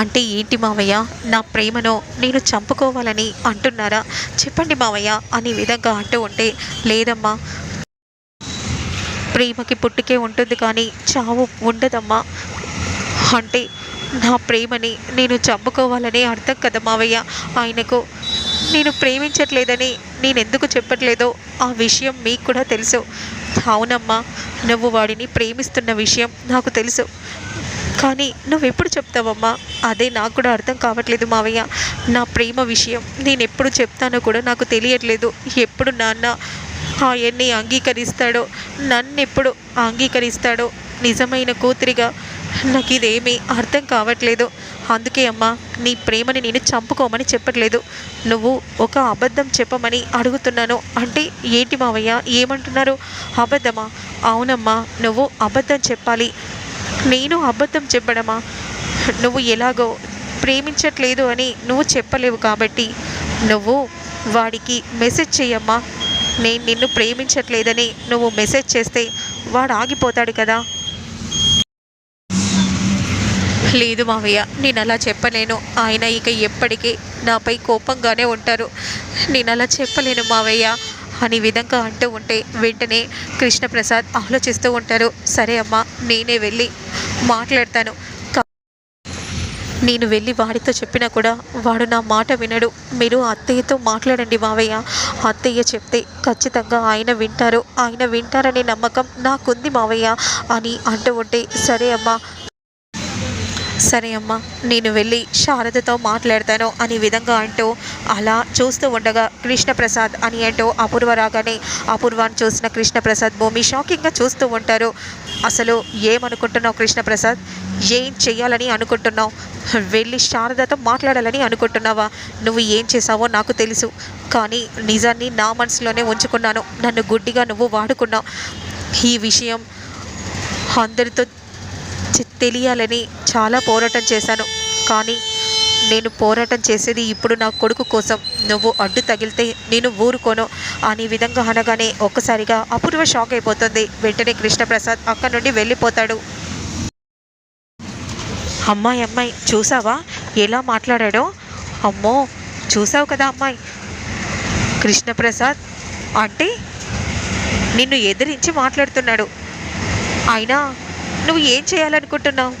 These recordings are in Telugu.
అంటే ఏంటి మావయ్య? నా ప్రేమను నేను చంపుకోవాలని అంటున్నారా? చెప్పండి మావయ్య అనే విధంగా అంటూ ఉంటే లేదమ్మా. ప్రేమకి పుట్టుకే ఉంటుంది కానీ చావు ఉండదమ్మా. అంటే నా ప్రేమని నేను చంపుకోవాలని అర్థం కదా మావయ్య. ఆయనకు నేను ప్రేమించట్లేదని నేను ఎందుకు చెప్పట్లేదో ఆ విషయం మీకు కూడా తెలుసు. అవునమ్మా నువ్వు వాడిని ప్రేమిస్తున్న విషయం నాకు తెలుసు. కానీ నువ్వెప్పుడు చెప్తావమ్మా? అదే నాకు కూడా అర్థం కావట్లేదు మావయ్య. నా ప్రేమ విషయం నేను ఎప్పుడు చెప్తానో కూడా నాకు తెలియట్లేదు. ఎప్పుడు నాన్న ఆయన్ని అంగీకరిస్తాడో నన్ను ఎప్పుడు అంగీకరిస్తాడో నిజమైన కూతురిగా నాకు ఇదేమీ అర్థం కావట్లేదు. అందుకే అమ్మా నీ ప్రేమని నేను చంపుకోమని చెప్పట్లేదు. నువ్వు ఒక అబద్ధం చెప్పమని అడుగుతున్నాను. అంటే ఏంటి మావయ్య? ఏమంటున్నారు? అబద్ధమా? అవునమ్మా నువ్వు అబద్ధం చెప్పాలి. నేను అబద్ధం చెప్పడమా? నువ్వు ఎలాగో ప్రేమించట్లేదు అని నువ్వు చెప్పలేవు కాబట్టి నువ్వు వాడికి మెసేజ్ చెయ్యమ్మా. నేను నిన్ను ప్రేమించట్లేదని నువ్వు మెసేజ్ చేస్తే వాడు ఆగిపోతాడు కదా. లేదు మావయ్య నేను అలా చెప్పలేను. ఆయన ఇక ఎప్పటికీ నాపై కోపంగానే ఉంటారు. నేను అలా చెప్పలేను మావయ్య. అని విధంగా అంటూ ఉంటే వెంటనే కృష్ణప్రసాద్ ఆలోచిస్తూ ఉంటారు. సరే అమ్మా నేనే వెళ్ళి మాట్లాడతాను. నేను వెళ్ళి వాడితో చెప్పినా కూడా వాడు నా మాట వినడు. మీరు అత్తయ్యతో మాట్లాడండి మావయ్య. అత్తయ్య చెప్తే ఖచ్చితంగా ఆయన వింటారు. ఆయన వింటారనే నమ్మకం నాకుంది మావయ్య అని అంటూ ఉంటే సరే అమ్మా సరే అమ్మా నేను వెళ్ళి శారదతో మాట్లాడతాను అనే విధంగా అంటూ అలా చూస్తూ ఉండగా కృష్ణప్రసాద్ అని అంటూ అపూర్వ రాగానే అపూర్వాన్ని చూసిన కృష్ణప్రసాద్ భూమి షాకింగ్గా చూస్తూ ఉంటారు. అసలు ఏమనుకుంటున్నావు కృష్ణప్రసాద్? ఏం చేయాలని అనుకుంటున్నావు? వెళ్ళి శారదతో మాట్లాడాలని అనుకుంటున్నావా? నువ్వు ఏం చేసావో నాకు తెలుసు. కానీ నిజాన్ని నా మనసులోనే ఉంచుకున్నాను. నన్ను గుడ్డిగా నువ్వు వాడుకున్నావు. ఈ విషయం అందరితో తెలియాలని చాలా పోరాటం చేశాను. కానీ నేను పోరాటం చేసేది ఇప్పుడు నా కొడుకు కోసం. నువ్వు అడ్డు తగిలితే నేను ఊరుకోను. అనే విధంగా అనగానే ఒక్కసారిగా అపూర్వ షాక్ అయిపోతుంది. వెంటనే కృష్ణప్రసాద్ అక్కడి నుండి వెళ్ళిపోతాడు. అమ్మాయి అమ్మాయి చూసావా? ఎలా మాట్లాడాడో? అమ్మో చూసావు కదా అమ్మాయి? కృష్ణప్రసాద్ అంటే నిన్ను ఎదిరించి మాట్లాడుతున్నాడు. అయినా నువ్వు ఏం చేయాలనుకుంటున్నావు?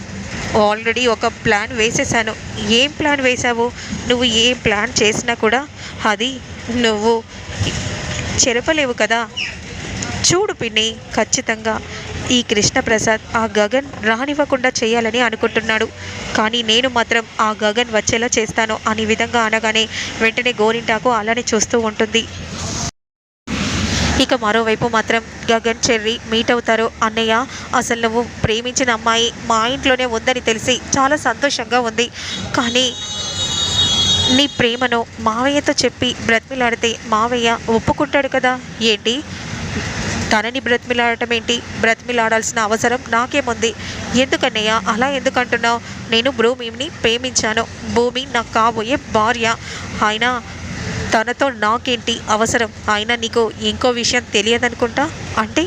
ఆల్రెడీ ఒక ప్లాన్ వేసేసాను. ఏం ప్లాన్ వేసావు నువ్వు ఏం ప్లాన్ చేసినా కూడా అది నువ్వు చెరపలేవు కదా? చూడు పిన్ని ఖచ్చితంగా ఈ కృష్ణప్రసాద్ ఆ గగన్ రానివ్వకుండా చేయాలని అనుకుంటున్నాడు. కానీ నేను మాత్రం ఆ గగన్ వచ్చేలా చేస్తాను అనే విధంగా అనగానే వెంటనే గోరింటాకు అలానే చూస్తూ ఉంటుంది. ఇక మరోవైపు మాత్రం గగన్ చెర్రి మీట్ అవుతారు. అన్నయ్య అసలు నువ్వు ప్రేమించిన అమ్మాయి మా ఇంట్లోనే ఉందని తెలిసి చాలా సంతోషంగా ఉంది. కానీ నీ ప్రేమను మావయ్యతో చెప్పి బ్రతిమిలాడితే మావయ్య ఒప్పుకుంటాడు కదా? ఏంటి? తనని బ్రతిమిలాడటం ఏంటి? బ్రతిమిలాడాల్సిన అవసరం నాకేముంది? ఎందుకన్నయ్య అలా ఎందుకంటున్నావు? నేను భూమిని ప్రేమించాను. భూమి నాకు కాబోయే భార్య. అయినా తనతో నాకేంటి అవసరం? అయినా నీకు ఇంకో విషయం తెలియదనుకుంటా? అంటే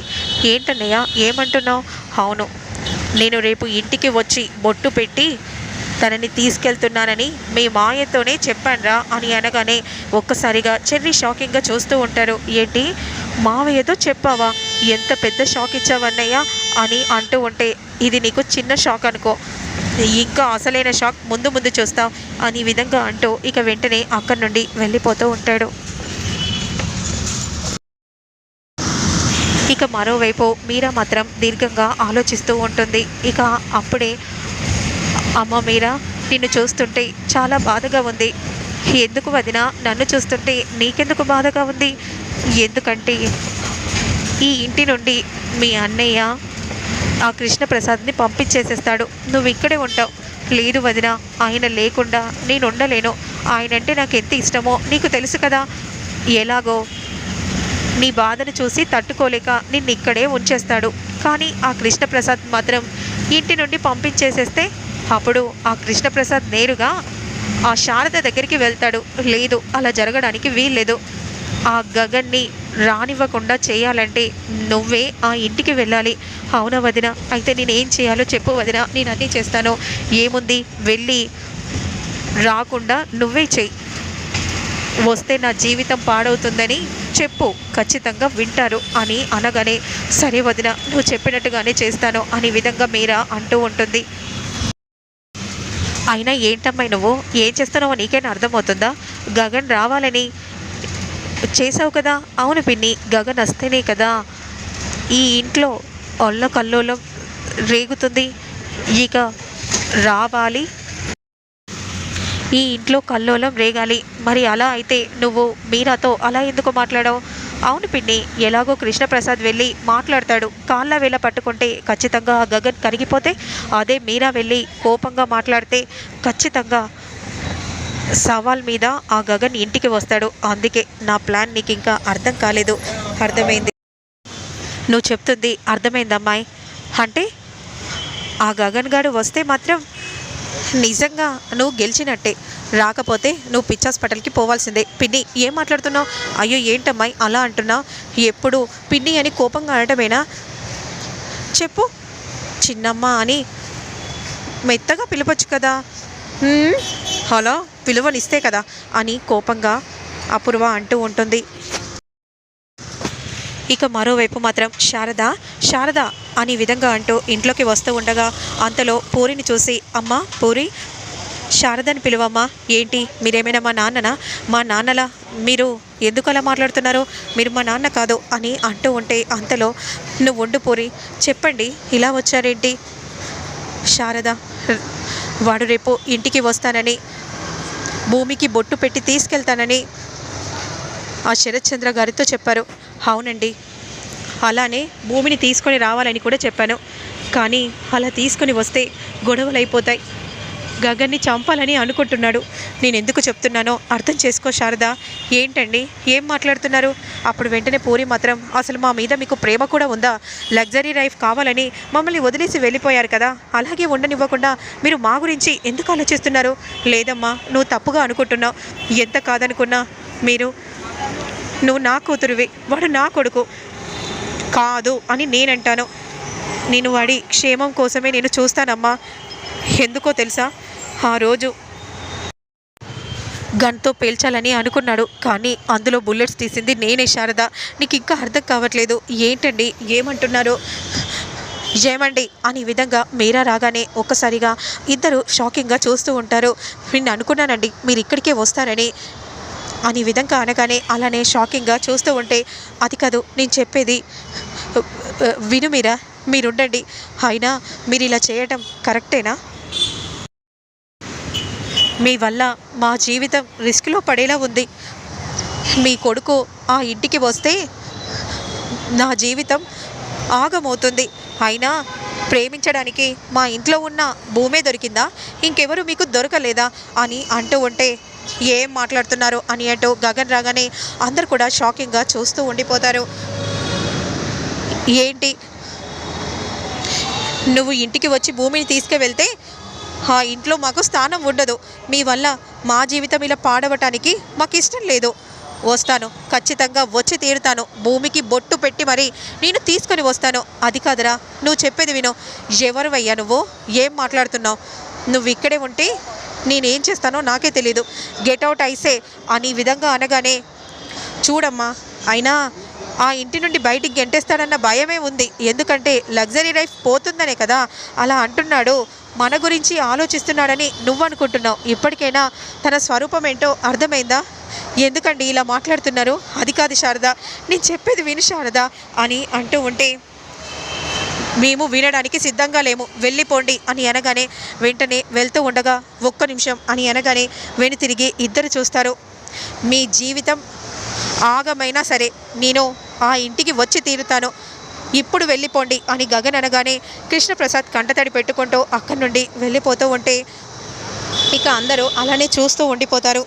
ఏంటన్నయ్య? ఏమంటున్నావు? అవును. నేను రేపు ఇంటికి వచ్చి బొట్టు పెట్టి తనని తీసుకెళ్తున్నానని మీ మాయతోనే చెప్పానురా అని అనగానే ఒక్కసారిగా చెర్రీ షాకింగ్గా చూస్తూ ఉంటారు. ఏంటి? మావయ్యతో చెప్పావా? ఎంత పెద్ద షాక్ ఇచ్చావన్నయ్యా? అని అంటూ ఉంటే ఇది నీకు చిన్న షాక్ అనుకో. ఇంకా అసలైన షాక్ ముందు ముందు చూస్తాం. అని విధంగా అంటూ ఇక వెంటనే అక్కడి నుండి వెళ్ళిపోతూ ఉంటాడు. ఇక మరోవైపు మీరా మాత్రం దీర్ఘంగా ఆలోచిస్తూ ఉంటుంది. ఇక అప్పుడే అమ్మ మీరా నిన్ను చూస్తుంటే చాలా బాధగా ఉంది. ఎందుకు వదిన నన్ను చూస్తుంటే నీకెందుకు బాధగా ఉంది? ఎందుకంటే ఈ ఇంటి నుండి మీ అన్నయ్య ఆ కృష్ణప్రసాద్ని పంపించేసేస్తాడు. నువ్వు ఇక్కడే ఉంటావు. లేదు వదిన ఆయన లేకుండా నేను ఉండలేను. ఆయన అంటే నాకు ఎంత ఇష్టమో నీకు తెలుసు కదా. ఎలాగో? నీ బాధను చూసి తట్టుకోలేక నిన్ను ఇక్కడే ఉంచేస్తాడు. కానీ ఆ కృష్ణప్రసాద్ మాత్రం ఇంటి నుండి పంపించేసేస్తే అప్పుడు ఆ కృష్ణప్రసాద్ నేరుగా ఆ శారద దగ్గరికి వెళ్తాడు. లేదు అలా జరగడానికి వీల్లేదు. ఆ గగన్ని రానివ్వకుండా చేయాలంటే నువ్వే ఆ ఇంటికి వెళ్ళాలి. అవునా వదిన? అయితే నేనేం చేయాలో చెప్పు వదిన. నేను అన్నీ చేస్తాను. ఏముంది? వెళ్ళి రాకుండా నువ్వే చెయ్యి వస్తే నా జీవితం పాడవుతుందని చెప్పు. ఖచ్చితంగా వింటారు అని అనగానే సరే వదిన నువ్వు చెప్పినట్టుగానే చేస్తాను అనే విధంగా మీరా అంటూ ఉంటుంది. అయినా ఏంటమ్మాయి నువ్వు? ఏం చేస్తున్నావో నీకైనా అర్థమవుతుందా? గగన్ రావాలని చేసావు కదా? అవును పిన్ని గగన్ వస్తేనే కదా. ఈ ఇంట్లో ఒళ్ళ కల్లోలం రేగుతుంది. ఇక రావాలి. ఈ ఇంట్లో కల్లోలం రేగాలి. మరి అలా అయితే నువ్వు మీరాతో అలా ఎందుకు మాట్లాడావు? అవును పిన్ని ఎలాగో కృష్ణప్రసాద్ వెళ్ళి మాట్లాడతాడు. కాళ్ళ వేళ పట్టుకుంటే ఖచ్చితంగా గగన్ కరిగిపోతే అదే మీరా వెళ్ళి కోపంగా మాట్లాడితే ఖచ్చితంగా సవాల్ మీద ఆ గగన్ ఇంటికి వస్తాడు. అందుకే నా ప్లాన్ నీకు ఇంకా అర్థం కాలేదు. అర్థమైంది? నువ్వు చెప్తుంది అర్థమైంది అమ్మాయి. అంటే ఆ గగన్ గాడు వస్తే మాత్రం నిజంగా నువ్వు గెలిచినట్టే. రాకపోతే నువ్వు పిచ్చి హాస్పిటల్కి పోవాల్సిందే. పిన్ని ఏం మాట్లాడుతున్నావు? అయ్యో ఏంటమ్మాయి అలా అంటున్నావు ఎప్పుడు పిన్ని అని కోపంగా అనటమేనా? చెప్పు. చిన్నమ్మ అని మెత్తగా పిలవచ్చు కదా. హలో పిలువనిస్తే కదా అని కోపంగా అపూర్వ అంటూ ఉంటుంది. ఇక మరోవైపు మాత్రం శారద శారద అని విధంగా అంటూ ఇంట్లోకి వస్తూ ఉండగా అంతలో పూరిని చూసి అమ్మ పూరి శారదని పిలువమ్మా. ఏంటి? మీరేమైనా మా నాన్ననా? మా నాన్నలా మీరు ఎందుకు అలా మాట్లాడుతున్నారు? మీరు మా నాన్న కాదు అని అంటూ ఉంటే అంతలో నువ్వు వండు పూరి. చెప్పండి ఇలా వచ్చారేంటి? శారద వాడు రేపు ఇంటికి వస్తానని భూమికి బొట్టు పెట్టి తీసుకెళ్తానని ఆ శరత్చంద్ర గారితో చెప్పారు. అవునండి అలానే భూమిని తీసుకొని రావాలని కూడా చెప్పాను. కానీ అలా తీసుకొని వస్తే గొడవలు అయిపోతాయి గగన్ని చంపాలని అనుకుంటున్నాడు. నేను ఎందుకు చెప్తున్నానో అర్థం చేసుకో శారద. ఏంటండి? ఏం మాట్లాడుతున్నారు? అప్పుడు వెంటనే పూరి మాత్రం అసలు మా మీద మీకు ప్రేమ కూడా ఉందా? లగ్జరీ లైఫ్ కావాలని మమ్మల్ని వదిలేసి వెళ్ళిపోయారు కదా. అలాగే ఉండనివ్వకుండా మీరు మా గురించి ఎందుకు ఆలోచిస్తున్నారు? లేదమ్మా నువ్వు తప్పుగా అనుకుంటున్నావు. ఎంత కాదనుకున్నా మీరు నువ్వు నా కూతురువి. వాడు నా కొడుకు. కాదు అని నేనంటాను. నేను వాడి క్షేమం కోసమే నేను చూస్తానమ్మా. ఎందుకో తెలుసా? ఆ రోజు గన్తో పేల్చాలని అనుకున్నాడు కానీ అందులో బుల్లెట్స్ తీసింది నేనే శారద. నీకు ఇంకా అర్థం కావట్లేదు. ఏంటండి? ఏమంటున్నారు? ఏమండి? అని విధంగా మీరా రాగానే ఒక్కసారిగా ఇద్దరు షాకింగ్గా చూస్తూ ఉంటారు. నేను అనుకున్నానండి మీరు ఇక్కడికే వస్తారని. అని విధంగా అనగానే అలానే షాకింగ్గా చూస్తూ ఉంటే అది కాదు నేను చెప్పేది విను మీరా మీరుండండి. అయినా మీరు ఇలా చేయటం కరెక్టేనా? మీ వల్ల మా జీవితం రిస్క్లో పడేలా ఉంది. మీ కొడుకు ఆ ఇంటికి వస్తే నా జీవితం ఆగమవుతుంది. అయినా ప్రేమించడానికి మా ఇంట్లో ఉన్న భూమే దొరికిందా? ఇంకెవరు మీకు దొరకలేదా? అని అంటూ ఉంటే ఏం మాట్లాడుతున్నారు? అని అంటూ గగన్ రాగానే అందరు కూడా షాకింగ్గా చూస్తూ ఉండిపోతారు. ఏంటి? నువ్వు ఇంటికి వచ్చి భూమిని తీసుకువెళ్తే ఆ ఇంట్లో మాకు స్థానం ఉండదు. మీ వల్ల మా జీవితం ఇలా పాడవటానికి మాకు ఇష్టం లేదు. వస్తాను ఖచ్చితంగా వచ్చి తీరుతాను. భూమికి బొట్టు పెట్టి మరి నేను తీసుకొని వస్తాను. అది కాదురా నువ్వు చెప్పేది విను. ఎవరివయ్యా నువ్వు? ఏం మాట్లాడుతున్నావు? నువ్వు ఇక్కడే ఉంటే నేనేం చేస్తానో నాకే తెలీదు. గెట్అవుట్ అయిసే ఐసే అని విధంగా అనగానే చూడమ్మా అయినా ఆ ఇంటి నుండి బయటికి గెంటేస్తాడన్న భయమే ఉంది. ఎందుకంటే లగ్జరీ లైఫ్ పోతుందనే కదా? అలా అంటున్నాడు మన గురించి ఆలోచిస్తున్నాడని నువ్వు అనుకుంటున్నావు ఇప్పటికైనా తన స్వరూపం ఏంటో అర్థమైందా? ఎందుకండి ఇలా మాట్లాడుతున్నారు? అది కాదు శారద నేను చెప్పేది విను శారద అని అంటూ ఉంటే మేము వినడానికి సిద్ధంగా లేము. వెళ్ళిపోండి అని అనగానే వెంటనే వెళ్తూ ఉండగా ఒక్క నిమిషం అని అనగానే వెను తిరిగి ఇద్దరు చూస్తారు. మీ జీవితం ఆగమైనా సరే నేను ఆ ఇంటికి వచ్చి తీరుతాను. ఇప్పుడు వెళ్ళిపోండి అని గగన్ అనగానే కృష్ణప్రసాద్ కంటతడి పెట్టుకుంటూ అక్కడి నుండి వెళ్ళిపోతూ ఉంటే ఇక అందరూ అలానే చూస్తూ ఉండిపోతారు.